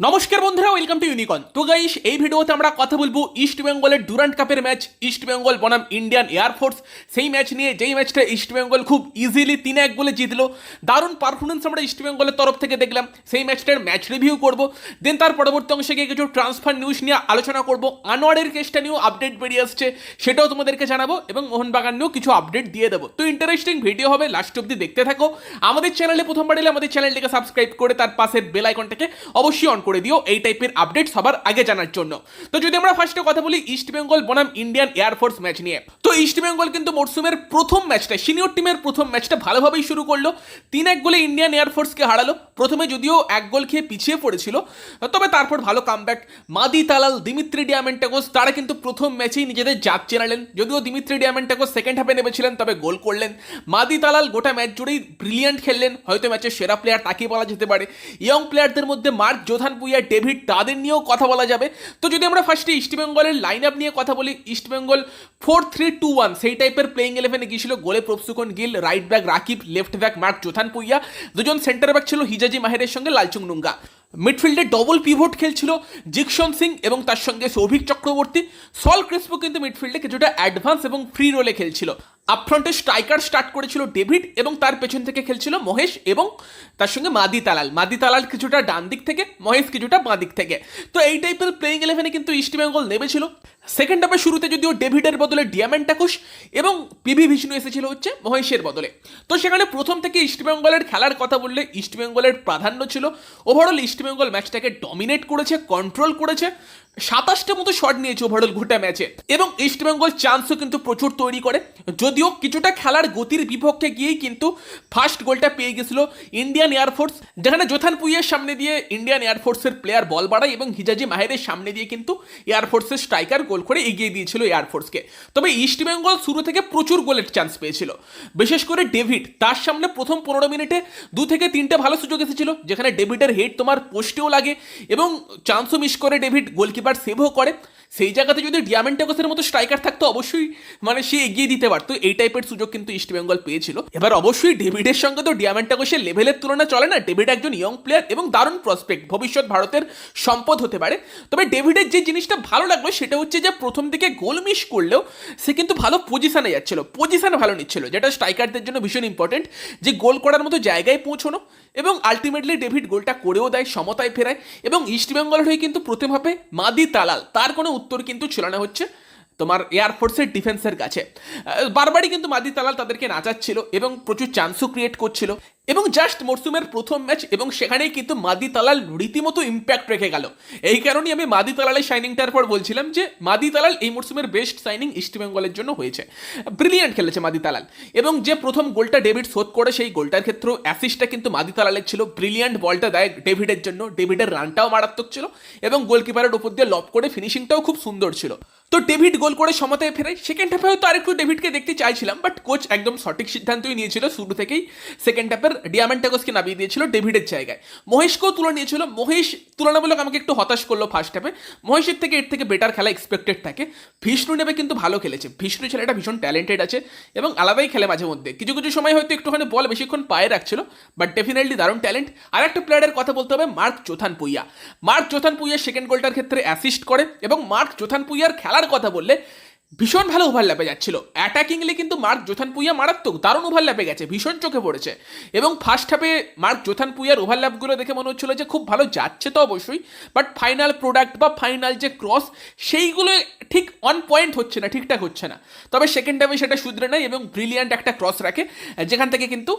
নমস্কার বন্ধুরা welcome to ইউনিকন তো গাইস এই ভিডিওতে আমরা কথা বলব ইস্ট বেঙ্গলের ডুরান্ট কাপের ম্যাচ ইস্ট বেঙ্গল বনাম ইন্ডিয়ান এয়ারফোর্স সেই ম্যাচ নিয়ে, যেই ম্যাচটা ইস্ট বেঙ্গল খুব ইজিলি তিন এক বলে জিতলো। দারুণ পারফরমেন্স আমরা ইস্ট বেঙ্গলের তরফ থেকে দেখলাম। সেই ম্যাচটার ম্যাচ রিভিউ করব। দেন তার পরবর্তী অংশে গিয়ে কিছু ট্রান্সফার নিউজ নিয়ে আলোচনা করব। আনোয়ারের কেসটা নিয়েও আপডেট বেরিয়ে আসছে, সেটাও তোমাদেরকে জানাব এবং মোহনবাগান নিয়েও কিছু আপডেট দিয়ে দেবো। তো ইন্টারেস্টিং ভিডিও হবে লাস্ট অব্দি দেখতে থাকো। আমাদের চ্যানেলে প্রথমবার এলে আমাদের চ্যানেলটিকে সাবস্ক্রাইব করে তার পাশের বেল আইকনটাকে অবশ্যই অন করে দিও, এই টাইপের আপডেট সবার আগে জানার জন্য। তো যদি আমরা ফার্স্টে কথা বলি ইস্ট বেঙ্গল বনাম ইন্ডিয়ান এয়ারফোর্স ম্যাচ নিয়ে। তো ইস্ট বেঙ্গল কিন্তু মরসুমের প্রথম ম্যাচটা সিনিয়র টিমের প্রথম ম্যাচটা ভালোভাবেই শুরু করল। তিন এক গোলে ইন্ডিয়ান এয়ারফোর্সকে হারালো। প্রথমে যদিও এক গোল খেয়ে পিছিয়ে পড়েছিল, তবে তারপর ভালো কামব্যাক মাদি, তালাল, দিমিত্রি, ডিয়ামেন্টাগোস, তারা কিন্তু প্রথম ম্যাচেই নিজেদের জাত চেনালেন। যদিও দিমিত্রি, ডিয়ামেন্টাগোস সেকেন্ড হাফে নেমেছিলেন, তবে গোল করলেন। মাদি, তালাল গোটা ম্যাচ জুড়েই ব্রিলিয়ান্ট খেললেন। হয়তো ম্যাচের সেরা প্লেয়ার তাকে বলা যেতে পারে। ইয়ং প্লেয়ারদের মধ্যে মার্ক জোধান পুইয়া ডেভিড তাদের নিয়েও কথা বলা যাবে। তো যদি আমরা ফার্স্টে ইস্টবেঙ্গলের লাইন আপ নিয়ে কথা বলি East Bengal four three two one সেই টাইপের প্লেইং ইলেভেনে গিয়েছিল গোলে Prabhsukhan Gill right back Rakib left back Mark Zothanpuia দুজন সেন্টার ব্যাক ছিল হিজাজি মাহেরের সঙ্গে লালচুং নুঙ্গা মিডফিল্ডে ডবল পিভট খেলছিল জিকশন সিং এবং তার সঙ্গে সৌভিক চক্রবর্তী সল ক্রিস্পো কিন্তু মিডফিল্ডে কিছুটা অ্যাডভান্স এবং ফ্রি রোলে খেলছিল। আপফ্রন্টে স্ট্রাইকার স্টার্ট করেছিল ডেভিড এবং তার পেছন থেকে খেলছিল মহেশ এবং তার সঙ্গে মাদি তালাল। মাদি তালাল কিছুটা ডান দিক থেকে, মহেশ কিছুটা বাঁ দিক থেকে। তো এই টাইপের প্লেইং ইলেভেনে কিন্তু ইস্ট বেঙ্গল নেমেছিল। সেকেন্ড হাফে শুরুতে যদিও ডেভিডের বদলে ডিয়ামেন্ট টাকুশ এবং পিভি বিষ্ণু এসেছিল হচ্ছে মহেশের বদলে। তো সেখানে প্রথম থেকে ইস্ট বেঙ্গলের খেলার কথা বললে ইস্ট বেঙ্গলের প্রাধান্য ছিল। ওভারঅল ইস্ট বেঙ্গল ম্যাচটাকে ডমিনেট করেছে কন্ট্রোল করেছে। সাতাশটা মতো শট নিয়েছে ওভারঅল গোটা ম্যাচে এবং ইস্ট বেঙ্গল চান্সও কিন্তু প্রচুর তৈরি করে। যদিও কিছুটা খেলার গতির বিপক্ষে গিয়েই কিন্তু ফার্স্ট গোলটা পেয়ে গেছিল ইন্ডিয়ান এয়ারফোর্স যেখানে জোথান পুইয়ের সামনে দিয়ে ইন্ডিয়ান এয়ারফোর্সের প্লেয়ার বল বাড়ায় এবং হিজাজি মাহেরের সামনে দিয়ে কিন্তু এয়ারফোর্সের স্ট্রাইকার গোল করে এগিয়ে দিয়েছিল এয়ারফোর্সকে তবে ইস্ট বেঙ্গল শুরু থেকে প্রচুর গোলের চান্স পেয়েছিল। বিশেষ করে ডেভিড তার সামনে প্রথম পনেরো মিনিটে দু থেকে তিনটে ভালো সুযোগ এসেছিল, যেখানে ডেভিডের হেড তোমার পোস্টেও লাগে এবং চান্সও মিস করে ডেভিড গোলকিপার সেভও করে। সেই জায়গাতে যদি ডিয়ামেন্টাগোসের মতো স্ট্রাইকার থাকতো, অবশ্যই মানে সে এগিয়ে দিতে পারতো। এই টাইপের সুযোগ কিন্তু ইস্ট বেঙ্গল পেয়েছিল। এবার অবশ্যই ডেভিডের সঙ্গে তো ডিয়ামেন্টাগোসের লেভেলের তুলনা চলে না। ডেভিড একজন ইয়ং প্লেয়ার এবং দারুণ প্রসপেক্ট ভবিষ্যৎ ভারতের সম্পদ হতে পারে। তবে ডেভিডের যে জিনিসটা ভালো লাগল, সেটা হচ্ছে যে প্রথম দিকে গোল মিস করলেও সে কিন্তু ভালো পজিশনে যাচ্ছিল। পজিশন ভালো নিচ্ছিল, যেটা স্ট্রাইকারদের জন্য ভীষণ ইম্পর্টেন্ট যে গোল করার মতো জায়গায় পৌঁছানো এবং আলটিমেটলি ডেভিড গোলটা করেও দেয়, সমতায় ফেরায় এবং ইস্ট বেঙ্গলের হয়ে কিন্তু প্রথম হাফে মাদি তালাল, তার কোনো উত্তর কিন্তু না হচ্ছে তোমার এয়ারফোর্সের ডিফেন্সের কাছে। বারবারই কিন্তু মাদি তালাল তাদেরকে নাচাচ্ছিল এবং প্রচুর চান্সও ক্রিয়েট করছিল। এবং জাস্ট মরসুমের প্রথম ম্যাচ এবং সেখানেই কিন্তু মাদি তালাল রীতিমতো ইম্প্যাক্ট রেখে গেল। এই কারণেই আমি মাদি তালালের শাইনিংটার পর বলছিলাম যে, মাদি তালাল এই মরসুমের বেস্ট সাইনিং ইস্ট বেঙ্গলের জন্য হয়েছে। ব্রিলিয়ান্ট খেলেছে মাদি তালাল। এবং যে প্রথম গোলটা ডেভিড শোধ করে, সেই গোলটার ক্ষেত্রেও অ্যাসিস্টটা কিন্তু মাদি তালালের ছিল। ব্রিলিয়ান্ট বলটা দেয় ডেভিডের জন্য। ডেভিডের রানটাও মারাত্মক ছিল এবং গোলকিপারের উপর দিয়ে লব করে ফিনিশিংটাও খুব সুন্দর ছিল। তো ডেভিড গোল করে সমতায় ফেরায় সেকেন্ড হাফে হয়তো আরেকটু ডেভিডকে দেখতে চাইছিলাম বাট কোচ একদম সঠিক সিদ্ধান্তই নিয়েছিল শুরু থেকেই। সেকেন্ড হাফের ডিয়ামেন্টাগোসকে নামিয়ে দিয়েছিল ডেভিডের জায়গায়। মহেশকেও তুলে নিয়েছিল। মহেশ তুলনামূলক আমাকে একটু হতাশ করল ফার্স্ট হাফে মহেশের থেকে এর থেকে বেটার খেলা এক্সপেক্টেড থাকে। ভিষ্ণু নেবে কিন্তু ভালো খেলেছে। ভিষ্ণু ছেলেটা ভীষণ ট্যালেন্টেড আছে এবং আলাদাই খেলে মাঝে মধ্যে। কিছু কিছু সময় হয়তো একটুখানি বল বেশিক্ষণ পায়ে রাখছিল বাট ডেফিনেটলি দারুণ ট্যালেন্ট আর একটা প্লেয়ারের কথা বলতে হবে Mark Zothanpuia Mark Zothanpuia second গোলটার ক্ষেত্রে অ্যাসিস্ট করে এবং মার্ক চোথান পুইয়ার খেলার কথা বললে ভীষণ ভালো ওভারল্যাপে যাচ্ছিল। অ্যাটাকিংলি কিন্তু মার্ক জোথান পুইয়া মারাত্মক দারুণ ওভারল্যাপে গেছে, ভীষণ চোখে পড়েছে। এবং ফার্স্ট হাফে মার্ক জোথান পুইয়ার ওভারল্যাপগুলো দেখে মনে হচ্ছিল যে খুব ভালো যাচ্ছে তো অবশ্যই বাট ফাইনাল প্রোডাক্ট বা ফাইনাল যে ক্রস সেইগুলো ঠিক অন পয়েন্ট হচ্ছে না, ঠিকঠাক হচ্ছে না। তবে সেকেন্ড হাফে সেটা শুধরে নেয় এবং ব্রিলিয়ান্ট একটা ক্রস রাখে, যেখান থেকে কিন্তু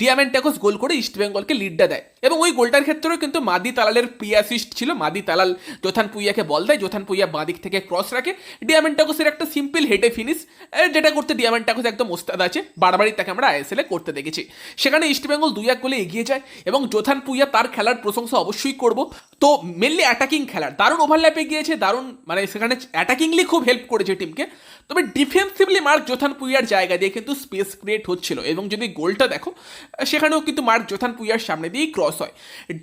ডিয়ামেন্টাকোস গোল করে ইস্টবেঙ্গলকে লিডটা দেয়। এবং ওই গোলটার ক্ষেত্রেও কিন্তু মাদি তালালের প্রি অ্যাসিস্ট ছিল। মাদি তালাল জোথান পুইয়াকে বল দেয় জোথান পুইয়া বাঁ দিক থেকে ক্রস রাখে। ডিয়ামেন্টাকোসের একটা সিম্পল হেডে ফিনিশ যেটা করতে ডিয়ামেন্টাকোস একদম ওস্তাদ আছে। বারবারই তাকে আমরা আইএসএল করতে দেখেছি। সেখানে ইস্ট বেঙ্গল দুই এক গোলে এগিয়ে যায় এবং জোথান পুইয়া তার খেলার প্রশংসা অবশ্যই করব। তো মেনলি অ্যাটাকিং খেলার। দারুণ ওভারল্যাপে গিয়েছে, দারুণ মানে সেখানে অ্যাটাকিংলি খুব হেল্প করেছে টিমকে তবে ডিফেন্সিভলি মার্ক জোথান পুইয়ার জায়গা দিয়ে কিন্তু স্পেস ক্রিয়েট হচ্ছিল এবং যদি গোলটা দেখো, সেখানেও কিন্তু মার্ক জোথান পুইয়ার সামনে দিয়েই ক্রস হয়।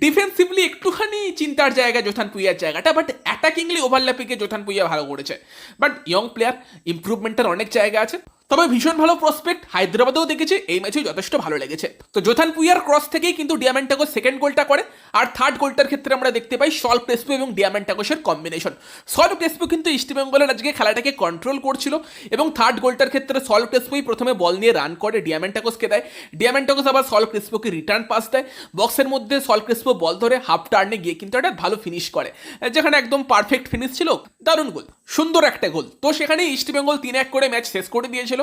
ডিফেন্সিভলি একটুখানি চিন্তার জায়গা জোথান পুইয়ার জায়গাটা বাট অ্যাটাকিংলি ওভারল্যাপিংয়ে জোথান পুইয়া ভালো করেছে। বাট ইয়ং প্লেয়ার ইম্প্রুভমেন্টের অনেক জায়গা আছে। তবে ভীষণ ভালো প্রসপেক্ট হায়দ্রাবাদেও দেখেছি, এই ম্যাচেও যথেষ্ট ভালো লেগেছে। তো জোথান পুইয়ার ক্রস থেকেই কিন্তু ডিয়ামেন্টাকো সেকেন্ড গোলটা করে, আর থার্ড গোলটার ক্ষেত্রে আমরা দেখতে পাই সল্ভ ক্রেসপো এবং ডিয়ামেন্টাকোসের কম্বিনেশন সল্ভ ক্রেসপো কিন্তু ইস্টবেঙ্গলের আজকে খেলাটাকে কন্ট্রোল করছিল, এবং থার্ড গোলটার ক্ষেত্রে সল্ভ ক্রেসপোই প্রথমে বল নিয়ে রান করে ডিয়ামেন্টাকোসকে দেয়। ডিয়ামেন্টাকোস আবার সল্ভ ক্রেসপোকে রিটার্ন পাস দেয়। বক্সের মধ্যে সল্ভ ক্রেসপো বল ধরে হাফ টার্নে গিয়ে কিন্তু একটা ভালো ফিনিশ করে, যেখানে একদম পারফেক্ট ফিনিশ ছিল। দারুণ গোল সুন্দর একটা গোল তো সেখানে ইস্টবেঙ্গল তিন এক করে ম্যাচ শেষ করে দিয়েছিল।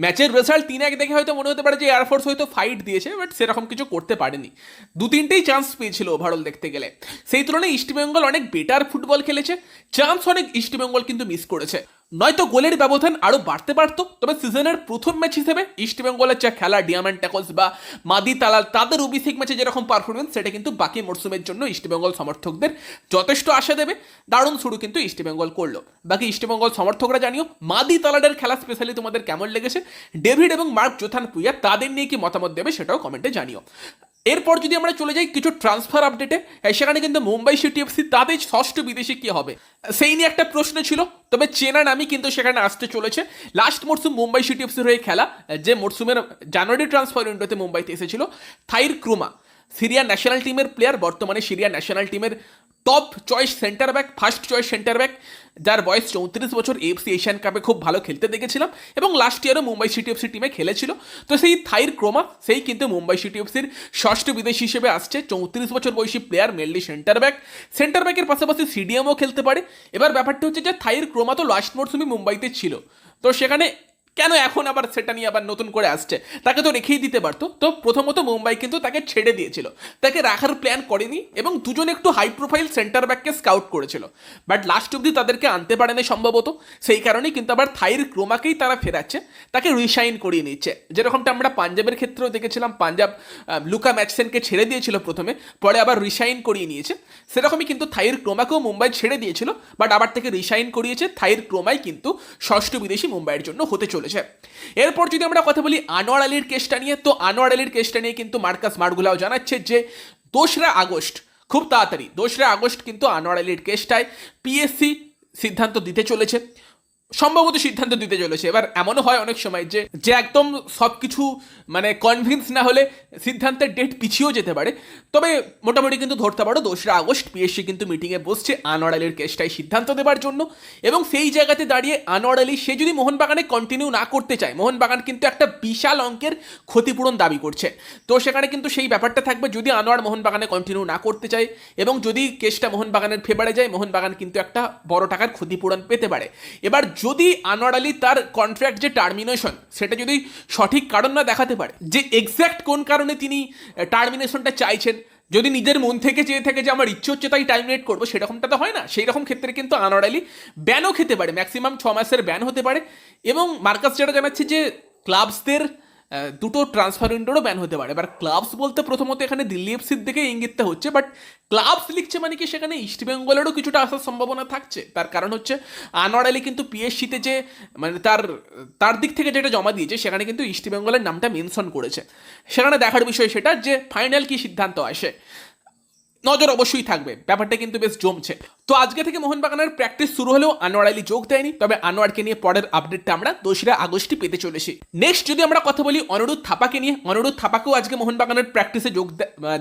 ম্যাচের রেজাল্ট তিন এক দেখে হয়তো মনে হতে পারে যে এয়ারফোর্স হয়তো ফাইট দিয়েছে বাট সেরকম কিছু করতে পারেনি। দু তিনটেই চান্স পেয়েছিল ওভারঅল দেখতে গেলে। সেই তুলনায় ইস্টবেঙ্গল অনেক বেটার ফুটবল খেলেছে। চান্স অনেক ইস্টবেঙ্গল কিন্তু মিস করেছে। নয়তো গোলের ব্যবধান আরও বাড়তে পারতো, তবে সিজনের প্রথম ম্যাচ হিসেবে ইস্টবেঙ্গলের যা খেলা ডিয়ামেন্ট ট্যাকলস বা মাদি তালাল, তাদের অভিষেক ম্যাচে যেরকম পারফরমেন্স সেটা কিন্তু বাকি মরশুমের জন্য ইস্টবেঙ্গল সমর্থকদের যথেষ্ট আশা দেবে। দারুণ শুরু কিন্তু ইস্টবেঙ্গল করল। বাকি ইস্টবেঙ্গল সমর্থকরা জানিও, মাদি তালাডের খেলা স্পেশালি তোমাদের কেমন লেগেছে? ডেভিড এবং মার্ক জোথান পুইয়া তাদের নিয়ে কি মতামত দেবে সেটাও কমেন্টে জানিও। এরপর যদি আমরা চলে যাই কিছু ট্রান্সফার আপডেটে সেখানে কিন্তু মুম্বাই সিটি এফসি তাদের ষষ্ঠ বিদেশি কি হবে? সেই নিয়ে একটা প্রশ্ন ছিল, তবে চেনা নামই কিন্তু সেখানে আসতে চলেছে। লাস্ট মরসুম মুম্বাই সিটি এফসির হয়ে খেলা, যে মরসুমের জানুয়ারি ট্রান্সফার উইন্ডোতে মুম্বাইতে এসেছিল, থাইর ক্রুমা, সিরিয়া ন্যাশনাল টিমের প্লেয়ার বর্তমানে সিরিয়া ন্যাশনাল টিমের top choice centre back first choice centre back যার বয়স চৌত্রিশ বছর এফসি এশিয়ান কাপে খুব ভালো খেলতে দেখেছিলাম এবং লাস্ট ইয়ারও মুম্বাই সিটি এফসি টিমে খেলেছিল। তো সেই থাইর ক্রোমা, সেই কিন্তু মুম্বাই সিটি এফসির ষষ্ঠ বিদেশি হিসেবে আসছে। চৌত্রিশ বছর বয়সী player mainly centre back centre ব্যাকের পাশাপাশি সিডিএমও খেলতে পারে। এবার ব্যাপারটা হচ্ছে যে থাইর ক্রোমা তো লাস্ট মরসুমে মুম্বাইতে ছিল। তো সেখানে কেন এখন আবার সেটা নিয়ে আবার নতুন করে আসছে? তাকে তো রেখেই দিতে পারতো। তো প্রথমত মুম্বাই কিন্তু তাকে ছেড়ে দিয়েছিল। তাকে রাখার প্ল্যান করেনি এবং দুজন একটু হাই প্রোফাইল সেন্টার ব্যাককে স্কাউট করেছিল। বাট লাস্ট অব্দি তাদেরকে আনতে পারেনি সম্ভবত। সেই কারণেই কিন্তু আবার থাইর ক্রোমাকেই তারা ফেরাচ্ছে। তাকে রিসাইন করিয়ে নিচ্ছে। যেরকমটা আমরা পাঞ্জাবের ক্ষেত্রেও দেখেছিলাম, পাঞ্জাব লুকা ম্যাচসেনকে ছেড়ে দিয়েছিল প্রথমে, পরে আবার রিসাইন করিয়ে নিয়েছে। সেরকমই কিন্তু থাইর ক্রোমাকেও মুম্বাই ছেড়ে দিয়েছিল বাট আবার থেকে রিসাইন করিয়েছে। থাইর ক্রোমাই কিন্তু ষষ্ঠ বিদেশি মুম্বাইয়ের জন্য হতে চলেছে। এরপর যদি আমরা কথা বলি আনোয়ার আলীর কেসটা নিয়ে, তো আনোয়ার আলীর কেসটা নিয়ে কিন্তু মার্কাস মার্গুলাও জানাচ্ছে যে দোসরা আগস্ট, খুব তাড়াতাড়ি, দোসরা আগস্ট কিন্তু আনোয়ার আলীর কেসটায় পিএসসি সিদ্ধান্ত দিতে চলেছে। সম্ভবত সিদ্ধান্ত দিতে চলেছে। এবার এমনও হয় অনেক সময় যে যে একদম সব কিছু মানে কনভিন্স না হলে সিদ্ধান্তের ডেট পিছিয়েও যেতে পারে। তবে মোটামুটি কিন্তু ধরতে পারো, দোসরা আগস্ট পিএসসি কিন্তু মিটিংয়ে বসছে আনোয়ার আলীর কেসটাই সিদ্ধান্ত দেওয়ার জন্য। এবং সেই জায়গাতে দাঁড়িয়ে আনোয়ার আলী, সে যদি মোহনবাগানে কন্টিনিউ না করতে চায়, মোহনবাগান কিন্তু একটা বিশাল অঙ্কের ক্ষতিপূরণ দাবি করছে। তো সেখানে কিন্তু সেই ব্যাপারটা থাকবে, যদি আনোয়ার মোহনবাগানে কন্টিনিউ না করতে চায় এবং যদি কেসটা মোহনবাগানের ফেভারে যায়, মোহনবাগান কিন্তু একটা বড় টাকার ক্ষতিপূরণ পেতে পারে। এবার যদি আনোয়ার আলী তার কন্ট্রাক্ট যে টার্মিনেশন সেটা যদি সঠিক কারণ না দেখাতে পারে, যে এক্স্যাক্ট কোন কারণে তিনি টার্মিনেশনটা চাইছেন, যদি নিজের মন থেকে চেয়ে থাকে যে আমার ইচ্ছে হচ্ছে তাই টার্মিনেট করব, সেরকমটা তো হয় না। সেই রকম ক্ষেত্রে কিন্তু আনোয়ার আলী ব্যানও খেতে পারে ম্যাক্সিমাম ছ মাসের ব্যান হতে পারে। এবং মার্কাস যেটা জানাচ্ছে যে ক্লাবসদের দুটো ট্রান্সফার উইন্ডোরও ব্যান হতে পারে। এবার ক্লাবস বলতে প্রথমত এখানে দিল্লি এফসির দিকে ইঙ্গিতটা হচ্ছে বাট ক্লাবস লিখছে মানে কি সেখানে ইস্টবেঙ্গলেরও কিছুটা আসার সম্ভাবনা থাকছে। তার কারণ হচ্ছে আনোয়ার আলী কিন্তু পিএসসিতে যে মানে তার তার দিক থেকে যেটা জমা দিয়েছে, সেখানে কিন্তু ইস্ট বেঙ্গলের নামটা মেনশন করেছে। সেখানে দেখার বিষয় সেটা যে ফাইনাল কি সিদ্ধান্ত আসে। নজর অবশ্যই থাকবে। ব্যাপারটা কিন্তু বেশ জমছে। তো আজকে থেকে মোহনবাগানের প্র্যাকটিস শুরু হলেও আনোয়ার আলী যোগ দেয়নি, তবে আনোয়ারকে নিয়ে পরের আপডেটটা আমরা দোসরা আগস্টই পেতে চলেছি। নেক্সট যদি আমরা কথা বলি অনুরোধ থাপাকে নিয়ে অনুরোধ থাপাকেও আজকে মোহনবাগানের প্র্যাকটিসে যোগ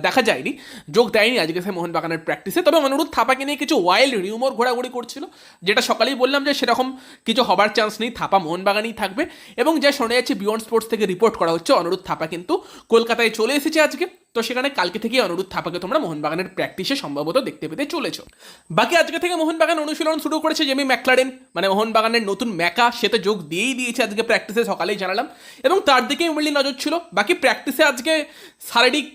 দেখা যায়নি, যোগ দেয়নি আজকে সে মোহনবাগানের প্র্যাকটিসে তবে অনুরোধ থাপাকে নিয়ে কিছু ওয়াইল্ড রিউমর ঘোরাঘুরি করছিল, যেটা সকালেই বললাম যে সেরকম কিছু হবার চান্স নেই, থাপা মোহনবাগানেই থাকবে। এবং যা শোনা যাচ্ছে বিয়ন্ড স্পোর্টস থেকে রিপোর্ট করা হচ্ছে অনুরোধ থাপা কিন্তু কলকাতায় চলে এসেছে আজকে। তো সেখানে কালকে থেকেই অনুরোধ থাপাকে তোমরা মোহনবাগানের প্র্যাকটিসে সম্ভবত দেখতে পেতে চলেছো। বাকি আজকে থেকে মোহনবাগান অনুশীলন শুরু করেছে জেমি ম্যাকলারেন মানে মোহনবাগানের নতুন ম্যাকা, সে তো যোগ দিয়েই দিয়েছে আজকে প্র্যাকটিসে সকালেই জানালাম। এবং তার দিকেই মেনলি নজর ছিল। বাকি প্র্যাকটিসে আজকে শারীরিক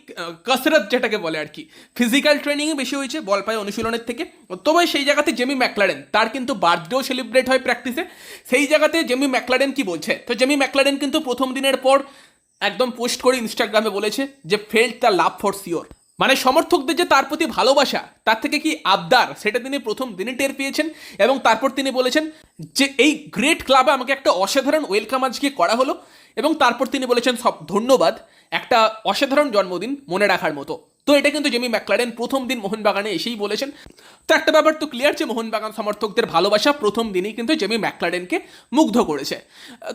কসরত যেটাকে বলে আর কি ফিজিক্যাল ট্রেনিংই বেশি হয়েছে বল পায় অনুশীলনের থেকে। তবে সেই জায়গাতে জেমি ম্যাকলারেন তার কিন্তু বার্থডেও সেলিব্রেট হয় প্র্যাকটিসে সেই জায়গাতে জেমি ম্যাকলারেন কি বলছে? তো জেমি ম্যাকলারেন কিন্তু প্রথম দিনের পর একদম পোস্ট করে ইনস্টাগ্রামে বলেছে যে ফেল্ড তার লাভ ফর সিওর মানে সমর্থকদের যে তার প্রতি ভালোবাসা, তার থেকে কি আবদার? সেটা তিনি প্রথম দিনে টের পেয়েছেন এবং তারপর তিনি বলেছেন যে, এই গ্রেট ক্লাবে আমাকে একটা অসাধারণ ওয়েলকাম আজকে করা হলো এবং তারপর তিনি বলেছেন, সব ধন্যবাদ। একটা অসাধারণ জন্মদিন মনে রাখার মতো। তো এটা কিন্তু জেমি ম্যাকলারেন প্রথম দিন মোহনবাগানে এসেই বলেছেন। তো একটা ব্যাপার তো ক্লিয়ার যে মোহনবাগান সমর্থকদের ভালোবাসা প্রথম দিনেই কিন্তু জেমি ম্যাকলারেনকে মুগ্ধ করেছে।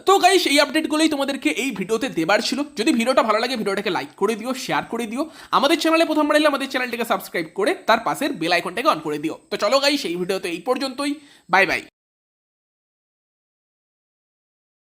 তো গাইস এই আপডেটগুলোই তোমাদেরকে এই ভিডিওতে দেবার ছিল। যদি ভিডিওটা ভালো লাগে, ভিডিওটাকে লাইক করে দিও শেয়ার করে দিও। আমাদের চ্যানেলে প্রথমবার এলে আমাদের চ্যানেলটাকে সাবস্ক্রাইব করে তার পাশের বেল আইকনটাকে অন করে দিও। তো চলো গাইস এই ভিডিওতে এই পর্যন্তই। Bye bye